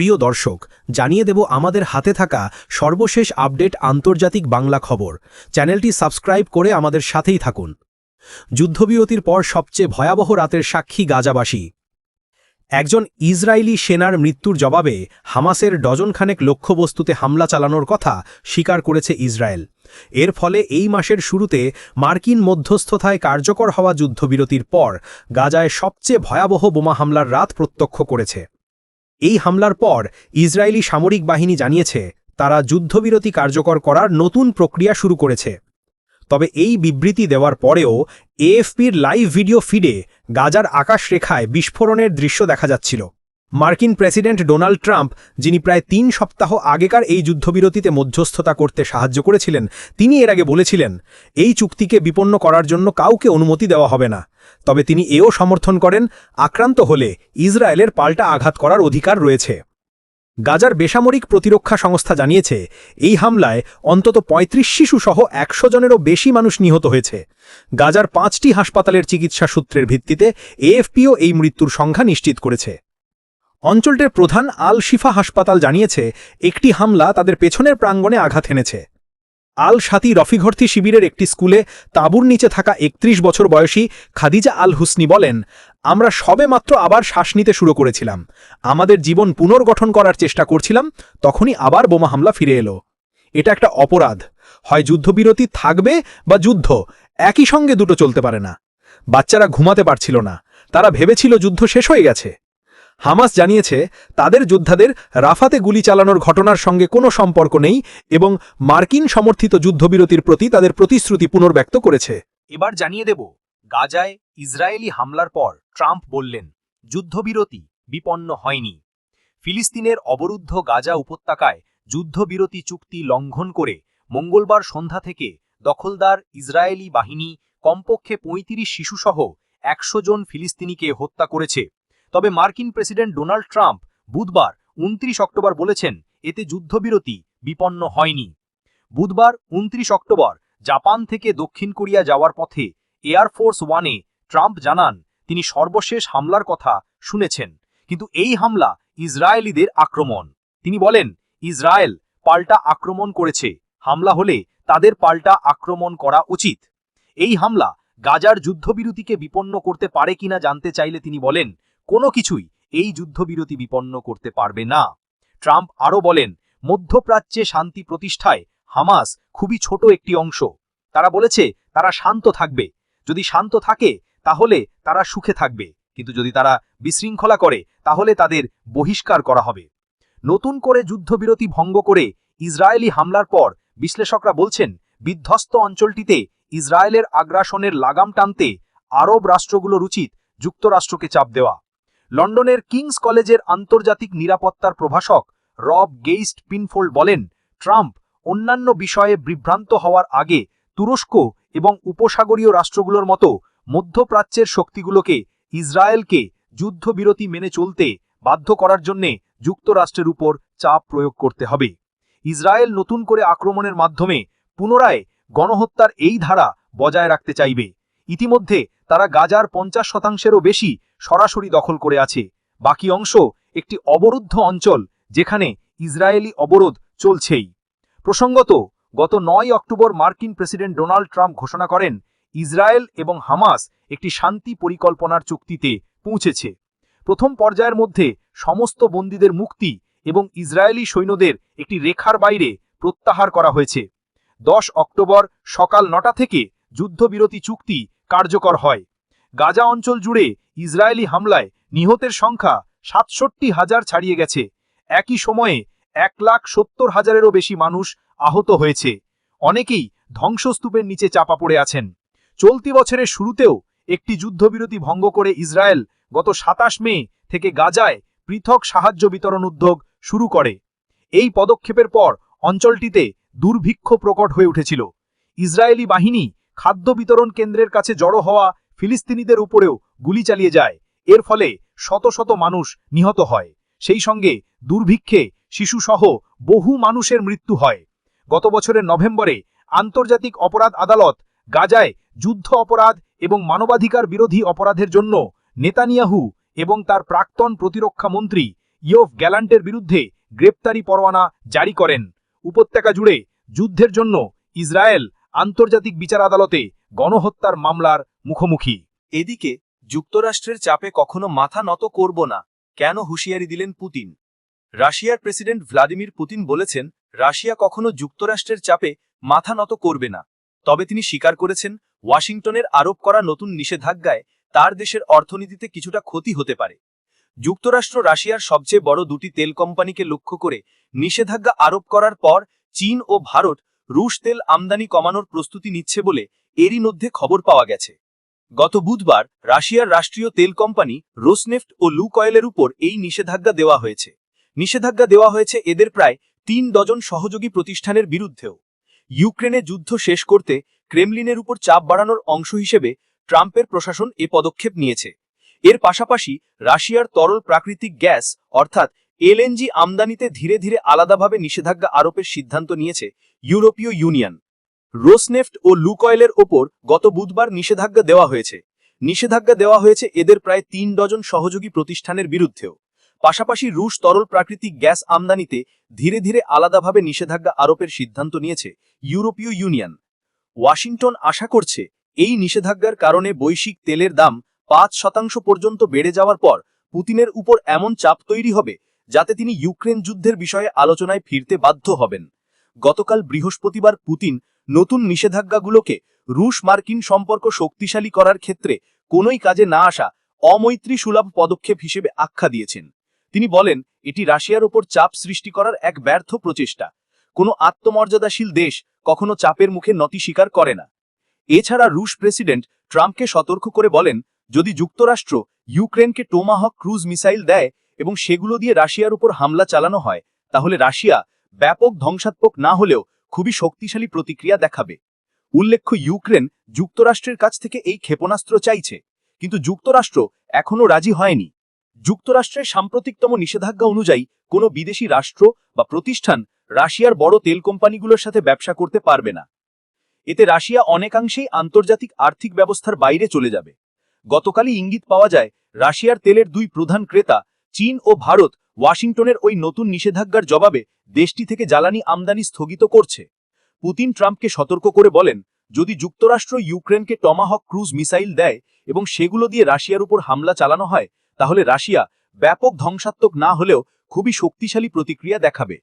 প্রিয় দর্শক, জানিয়ে দেব আমাদের হাতে থাকা সর্বশেষ আপডেট আন্তর্জাতিক বাংলা খবর। চ্যানেলটি সাবস্ক্রাইব করে আমাদের সাথেই থাকুন। যুদ্ধবিরতির পর সবচেয়ে ভয়াবহ রাতের সাক্ষী গাজাবাসী। একজন ইসরায়েলি সেনার মৃত্যুর জবাবে হামাসের ডজনখানেক লক্ষ্যবস্তুতে হামলা চালানোর কথা স্বীকার করেছে ইসরায়েল। এর ফলে এই মাসের শুরুতে মার্কিন মধ্যস্থতায় কার্যকর হওয়া যুদ্ধবিরতির পর গাজায় সবচেয়ে ভয়াবহ বোমা হামলার রাত প্রত্যক্ষ করেছে। এই হামলার পর ইসরায়েলি সামরিক বাহিনী জানিয়েছে, তারা যুদ্ধবিরতি কার্যকর করার নতুন প্রক্রিয়া শুরু করেছে। তবে এই বিবৃতি দেওয়ার পরেও এএফপির লাইভ ভিডিও ফিডে গাজার আকাশরেখায় বিস্ফোরণের দৃশ্য দেখা যাচ্ছিল। মার্কিন প্রেসিডেন্ট ডোনাল্ড ট্রাম্প, যিনি প্রায় তিন সপ্তাহ আগেকার এই যুদ্ধবিরতিতে মধ্যস্থতা করতে সাহায্য করেছিলেন, তিনি এর আগে বলেছিলেন, এই চুক্তিকে বিপন্ন করার জন্য কাউকে অনুমতি দেওয়া হবে না। তবে তিনি এও সমর্থন করেন, আক্রান্ত হলে ইসরায়েলের পাল্টা আঘাত করার অধিকার রয়েছে। গাজার বেসামরিক প্রতিরক্ষা সংস্থা জানিয়েছে, এই হামলায় অন্তত ৩৫ শিশুসহ একশো জনেরও বেশি মানুষ নিহত হয়েছে। গাজার পাঁচটি হাসপাতালের চিকিৎসা সূত্রের ভিত্তিতে এএফপিও এই মৃত্যুর সংখ্যা নিশ্চিত করেছে। অঞ্চলটির প্রধান আল শিফা হাসপাতাল জানিয়েছে, একটি হামলা তাদের পেছনের প্রাঙ্গণে আঘাত এনেছে। আল সাতি রফিঘর্তি শিবিরের একটি স্কুলে তাঁবুর নিচে থাকা ৩১ বছর বয়সী খাদিজা আল হুসনি বলেন, আমরা সবে মাত্র আবার শ্বাস নিতে শুরু করেছিলাম। আমাদের জীবন পুনর্গঠন করার চেষ্টা করছিলাম, তখনই আবার বোমা হামলা ফিরে এলো। এটা একটা অপরাধ। হয় যুদ্ধবিরতি থাকবে বা যুদ্ধ, একই সঙ্গে দুটো চলতে পারে না। বাচ্চারা ঘুমাতে পারছিল না। তারা ভেবেছিল যুদ্ধ শেষ হয়ে গেছে। হামাস জানিয়েছে, তাদের যোদ্ধাদের রাফাতে গুলি চালানোর ঘটনার সঙ্গে কোনো সম্পর্ক নেই এবং মার্কিন সমর্থিত যুদ্ধবিরতির প্রতি তাদের প্রতিশ্রুতি পুনর্ব্যক্ত করেছে। এবার জানিয়ে দেব, গাজায় ইসরায়েলি হামলার পর ট্রাম্প বললেন, যুদ্ধবিরতি বিপন্ন হয়নি। ফিলিস্তিনের অবরুদ্ধ গাজা উপত্যকায় যুদ্ধবিরতি চুক্তি লঙ্ঘন করে মঙ্গলবার সন্ধ্যা থেকে দখলদার ইসরায়েলি বাহিনী কমপক্ষে ৩৫ শিশুসহ একশো জন ফিলিস্তিনিকে হত্যা করেছে। তবে মার্কিন প্রেসিডেন্ট ডোনাল্ড ট্রাম্প বুধবার উনত্রিশ অক্টোবর বলেছেন, এতে যুদ্ধবিরতি বিপন্ন হয়নি। বুধবার উনত্রিশ অক্টোবর জাপান থেকে দক্ষিণ কোরিয়া যাওয়ার পথে এয়ারফোর্স ওয়ানে ট্রাম্প জানান, তিনি সর্বশেষ হামলার কথা শুনেছেন, কিন্তু এই হামলা ইসরায়েলিদের আক্রমণ। তিনি বলেন, ইসরায়েল পাল্টা আক্রমণ করেছে, হামলা হলে তাদের পাল্টা আক্রমণ করা উচিত। এই হামলা গাজার যুদ্ধবিরতিকে বিপন্ন করতে পারে কিনা জানতে চাইলে তিনি বলেন কোনো কিছুই এই যুদ্ধবিরতি বিপন্ন করতে পারবে না। ট্রাম্প আরও বলেন, মধ্যপ্রাচ্যে শান্তি প্রতিষ্ঠায় হামাস খুবই ছোট একটি অংশ। তারা বলেছে, তারা শান্ত থাকবে। যদি শান্ত থাকে, তাহলে তারা সুখে থাকবে। কিন্তু যদি তারা বিশৃঙ্খলা করে, তাহলে তাদের বহিষ্কার করা হবে। নতুন করে যুদ্ধবিরতি ভঙ্গ করে ইসরায়েলি হামলার পর বিশ্লেষকরা বলছেন, বিধ্বস্ত অঞ্চলটিতে ইসরায়েলের আগ্রাসনের লাগাম টানতে আরব রাষ্ট্রগুলোর উচিত যুক্তরাষ্ট্রকে চাপ দেওয়া। লন্ডনের কিংস কলেজের আন্তর্জাতিক নিরাপত্তার প্রভাষক রব গেইস্ট পিনফোল্ড বলেন, ট্রাম্প অন্যান্য বিষয়ে বিভ্রান্ত হওয়ার আগে তুরস্ক এবং উপসাগরীয় রাষ্ট্রগুলোর মতো মধ্যপ্রাচ্যের শক্তিগুলোকে ইসরায়েলকে যুদ্ধবিরতি মেনে চলতে বাধ্য করার জন্যে যুক্তরাষ্ট্রের উপর চাপ প্রয়োগ করতে হবে। ইসরায়েল নতুন করে আক্রমণের মাধ্যমে পুনরায় গণহত্যার এই ধারা বজায় রাখতে চাইবে। ইতিমধ্যে তারা গাজার পঞ্চাশ শতাংশেরও বেশি সরাসরি দখল করে আছে। বাকি অংশ একটি অবরুদ্ধ অঞ্চল যেখানে ইসরায়েলি অবরোধ চলছেই। প্রসঙ্গত, গত নয় অক্টোবর মার্কিন প্রেসিডেন্ট ডোনাল্ড ট্রাম্প ঘোষণা করেন, ইসরায়েল এবং হামাস একটি শান্তি পরিকল্পনার চুক্তিতে পৌঁছেছে। প্রথম পর্যায়ের মধ্যে সমস্ত বন্দীদের মুক্তি এবং ইসরায়েলি সৈন্যদের একটি রেখার বাইরে প্রত্যাহার করা হয়েছে। দশ অক্টোবর সকাল নটা থেকে যুদ্ধবিরতি চুক্তি কার্যকর হয়। গাজা অঞ্চল জুড়ে ইসরায়েলি হামলায় নিহতের সংখ্যা সাতষট্টি হাজার ছাড়িয়ে গেছে। একই সময়ে এক লাখ সত্তর হাজারেরও বেশি মানুষ আহত হয়েছে। অনেকেই ধ্বংসস্তূপের নিচে চাপা পড়ে আছেন। চলতি বছরের শুরুতেও একটি যুদ্ধবিরতি ভঙ্গ করে ইসরায়েল গত সাতাশ মে থেকে গাজায় পৃথক সাহায্য বিতরণ উদ্যোগ শুরু করে। এই পদক্ষেপের পর অঞ্চলটিতে দুর্ভিক্ষ প্রকট হয়ে উঠেছিল। ইসরায়েলি বাহিনী খাদ্য বিতরণ কেন্দ্রের কাছে জড়ো হওয়া ফিলিস্তিনিদের উপরেও গুলি চালিয়ে যায়। এর ফলে শত শত মানুষ নিহত হয়। সেই সঙ্গে দুর্ভিক্ষে শিশুসহ বহু মানুষের মৃত্যু হয়। গত বছরের নভেম্বরে আন্তর্জাতিক অপরাধ আদালত গাজায় যুদ্ধ অপরাধ এবং মানবাধিকার বিরোধী অপরাধের জন্য নেতানিয়াহু এবং তার প্রাক্তন প্রতিরক্ষা মন্ত্রী ইয়োফ গ্যালান্টের বিরুদ্ধে গ্রেপ্তারি পরোয়ানা জারি করেন। উপত্যকা জুড়ে যুদ্ধের জন্য ইসরায়েল আন্তর্জাতিক বিচার আদালতে গণহত্যার মামলার মুখোমুখি। এদিকে যুক্তরাষ্ট্রের চাপে কখনো মাথা নত করব না। কেন হুঁশিয়ারি দিলেন পুতিন? রাশিয়ার প্রেসিডেন্ট ভ্লাদিমির পুতিন বলেছেন, রাশিয়া কখনো যুক্তরাষ্ট্রের চাপে মাথা নত করবে না। তবে তিনি স্বীকার করেছেন, ওয়াশিংটনের আরোপ করা নতুন নিষেধাজ্ঞায় তার দেশের অর্থনীতিতে কিছুটা ক্ষতি হতে পারে। যুক্তরাষ্ট্র রাশিয়ার সবচেয়ে বড় দুটি তেল কোম্পানিকে লক্ষ্য করে নিষেধাজ্ঞা আরোপ করার পর চীন ও ভারত রুশ তেল আমদানি কমানোর প্রস্তুতি নিচ্ছে বলে এরই মধ্যে খবর পাওয়া গেছে। গত বুধবার রাশিয়ার রাষ্ট্রীয় তেল কোম্পানি রোসনেফট ও লুক অয়েলের উপর এই নিষেধাজ্ঞা দেওয়া হয়েছে। নিষেধাজ্ঞা দেওয়া হয়েছে এদের প্রায় তিন ডজন সহযোগী প্রতিষ্ঠানের বিরুদ্ধেও। ইউক্রেনে যুদ্ধ শেষ করতে ক্রেমলিনের উপর চাপ বাড়ানোর অংশ হিসেবে ট্রাম্পের প্রশাসন এ পদক্ষেপ নিয়েছে। এর পাশাপাশি রাশিয়ার তরল প্রাকৃতিক গ্যাস, অর্থাৎ এলএনজি আমদানিতে ধীরে ধীরে আলাদাভাবে নিষেধাজ্ঞা আরোপের সিদ্ধান্ত নিয়েছে ইউরোপীয় ইউনিয়ন। রোসনেফট ও লুকয়েলের ওপর গত বুধবার নিষেধাজ্ঞা দেওয়া হয়েছে। নিষেধাজ্ঞা দেওয়া হয়েছে এদের প্রায় তিন ডজন সহযোগী প্রতিষ্ঠানের বিরুদ্ধেও। পাশাপাশি রুশ তরল প্রাকৃতিক গ্যাস আমদানিতে ধীরে ধীরে আলাদাভাবে নিষেধাজ্ঞা আরোপের সিদ্ধান্ত নিয়েছে ইউরোপীয় ইউনিয়ন। ওয়াশিংটন আশা করছে এই নিষেধাজ্ঞার কারণে বৈশ্বিক তেলের দাম পাঁচ শতাংশ পর্যন্ত বেড়ে যাওয়ার পর পুতিনের উপর এমন চাপ তৈরি হবে যাতে তিনি ইউক্রেন যুদ্ধের বিষয়ে আলোচনায় ফিরতে বাধ্য হবেন। গতকাল বৃহস্পতিবার পুতিন নতুন নিষেধাজ্ঞাগুলোকে রুশ মার্কিন সম্পর্ক শক্তিশালী করার ক্ষেত্রে কোনোই কাজে না আসা অমৈত্রী সুলভ পদক্ষেপ হিসেবে আখ্যা দিয়েছেন। তিনি বলেন, এটি রাশিয়ার ওপর চাপ সৃষ্টি করার এক ব্যর্থ প্রচেষ্টা। কোনো আত্মমর্যাদাশীল দেশ কখনো চাপের মুখে নতি স্বীকার করে না। এছাড়া রুশ প্রেসিডেন্ট ট্রাম্পকে সতর্ক করে বলেন, যদি যুক্তরাষ্ট্র ইউক্রেনকে টোমাহক ক্রুজ মিসাইল দেয় এবং সেগুলো দিয়ে রাশিয়ার উপর হামলা চালানো হয়, তাহলে রাশিয়া ব্যাপক ধ্বংসাত্মক না হলেও খুবই শক্তিশালী প্রতিক্রিয়া দেখাবে। উল্লেখ্য, ইউক্রেন যুক্তরাষ্ট্রের কাছ থেকে এই ক্ষেপণাস্ত্র চাইছে, কিন্তু যুক্তরাষ্ট্র এখনও রাজি হয়নি। যুক্তরাষ্ট্রের সাম্প্রতিকতম নিষেধাজ্ঞা অনুযায়ী কোনো বিদেশি রাষ্ট্র বা প্রতিষ্ঠান রাশিয়ার বড় তেল কোম্পানিগুলোর সাথে ব্যবসা করতে পারবে না। এতে রাশিয়া অনেকাংশেই আন্তর্জাতিক আর্থিক ব্যবস্থার বাইরে চলে যাবে। গতকালই ইঙ্গিত পাওয়া যায়, রাশিয়ার তেলের দুই প্রধান ক্রেতা, চীন ও ভারত ওয়াশিংটনের ওই নতুন নিষেধাজ্ঞার জবাবে দেশটি থেকে জ্বালানি আমদানি স্থগিত করছে। পুতিন ট্রাম্পকে সতর্ক করে বলেন, যদি যুক্তরাষ্ট্র ইউক্রেনকে টমাহক ক্রুজ মিসাইল দেয় এবং সেগুলো দিয়ে রাশিয়ার উপর হামলা চালানো হয়, তাহলে রাশিয়া ব্যাপক ধ্বংসাত্মক না হলেও খুবই শক্তিশালী প্রতিক্রিয়া দেখাবে।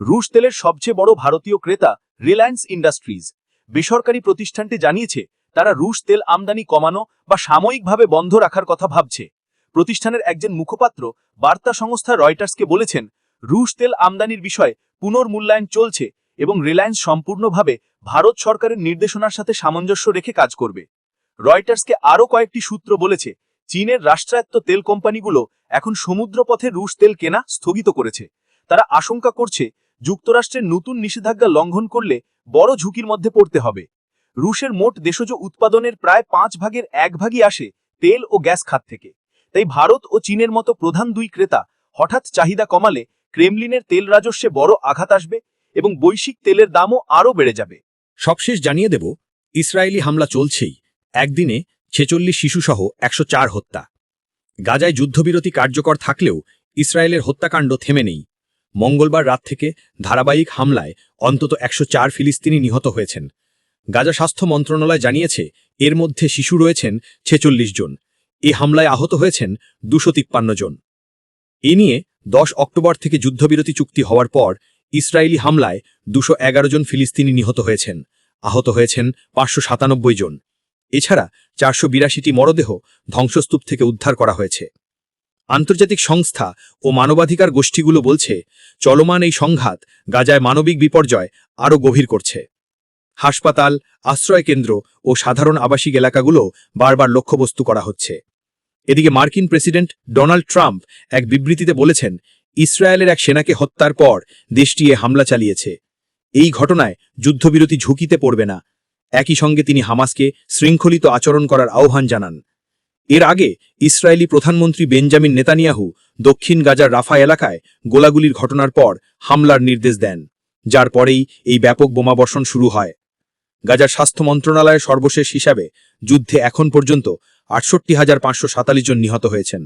রুশ তেলের সবচেয়ে বড় ভারতীয় ক্রেতা রিলায়েন্স ইন্ডাস্ট্রিজ বেসরকারি প্রতিষ্ঠানটি জানিয়েছে, তারা রুশ তেল আমদানি কমানো বা সাময়িকভাবে বন্ধ রাখার কথা ভাবছে। প্রতিষ্ঠানের একজন মুখপাত্র বার্তা সংস্থা রয়টার্সকে বলেছেন, রুশ তেল আমদানির বিষয়ে পুনর্মূল্যায়ন চলছে এবং রিলায়েন্স সম্পূর্ণভাবে ভারত সরকারের নির্দেশনার সাথে সামঞ্জস্য রেখে কাজ করবে। রয়টার্সকে আরও কয়েকটি সূত্র বলেছে, চীনের রাষ্ট্রায়ত্ত তেল কোম্পানিগুলো এখন সমুদ্রপথে রুশ তেল কেনা স্থগিত করেছে। তারা আশঙ্কা করছে, যুক্তরাষ্ট্রের নতুন নিষেধাজ্ঞা লঙ্ঘন করলে বড় ঝুঁকির মধ্যে পড়তে হবে। রুশের মোট দেশজ উৎপাদনের প্রায় পাঁচ ভাগের এক ভাগই আসে তেল ও গ্যাস খাত থেকে। তাই ভারত ও চীনের মতো প্রধান দুই ক্রেতা হঠাৎ চাহিদা কমালে ক্রেমলিনের তেল রাজস্বে বড় আঘাত আসবে এবং বৈশ্বিক তেলের দামও আরও বেড়ে যাবে। সবশেষ জানিয়ে দেব, ইসরায়েলি হামলা চলছেই। একদিনে ছেচল্লিশ শিশুসহ একশো চার হত্যা। গাজায় যুদ্ধবিরতি কার্যকর থাকলেও ইসরায়েলের হত্যাকাণ্ড থেমে নেই। মঙ্গলবার রাত থেকে ধারাবাহিক হামলায় অন্তত একশো চার ফিলিস্তিনি নিহত হয়েছেন। গাজা স্বাস্থ্য মন্ত্রণালয় জানিয়েছে, এর মধ্যে শিশু রয়েছেন ছেচল্লিশ জন। এ হামলায় আহত হয়েছেন দুশো তিপ্পান্ন জন। এ নিয়ে দশ অক্টোবর থেকে যুদ্ধবিরতি চুক্তি হওয়ার পর ইসরায়েলি হামলায় দুশো এগারো জন ফিলিস্তিনি নিহত হয়েছেন। আহত হয়েছেন পাঁচশো সাতানব্বই জন। এছাড়া চারশো বিরাশিটি মরদেহ ধ্বংসস্তূপ থেকে উদ্ধার করা হয়েছে। আন্তর্জাতিক সংস্থা ও মানবাধিকার গোষ্ঠীগুলো বলছে, চলমান এই সংঘাত গাজায় মানবিক বিপর্যয় আরও গভীর করছে। হাসপাতাল, আশ্রয়কেন্দ্র ও সাধারণ আবাসিক এলাকাগুলো বারবার লক্ষ্যবস্তু করা হচ্ছে। এদিকে মার্কিন প্রেসিডেন্ট ডোনাল্ড ট্রাম্প এক বিবৃতিতে বলেছেন, ইসরায়েলের এক সেনাকে হত্যার পর দেশটি এ হামলা চালিয়েছে। এই ঘটনায় যুদ্ধবিরতি ঝুঁকিতে পড়বে না। একই সঙ্গে তিনি হামাসকে শৃঙ্খলিত আচরণ করার আহ্বান জানান। এর আগে ইসরায়েলি প্রধানমন্ত্রী বেঞ্জামিন নেতানিয়াহু দক্ষিণ গাজার রাফা এলাকায় গোলাগুলির ঘটনার পর হামলার নির্দেশ দেন, যার পরেই এই ব্যাপক বোমাবর্ষণ শুরু হয়। গাজার স্বাস্থ্য মন্ত্রণালয়ের সর্বশেষ হিসাবে যুদ্ধে এখন পর্যন্ত আটষট্টি হাজার পাঁচশো সাতাল্লিশ জন নিহত হয়েছেন।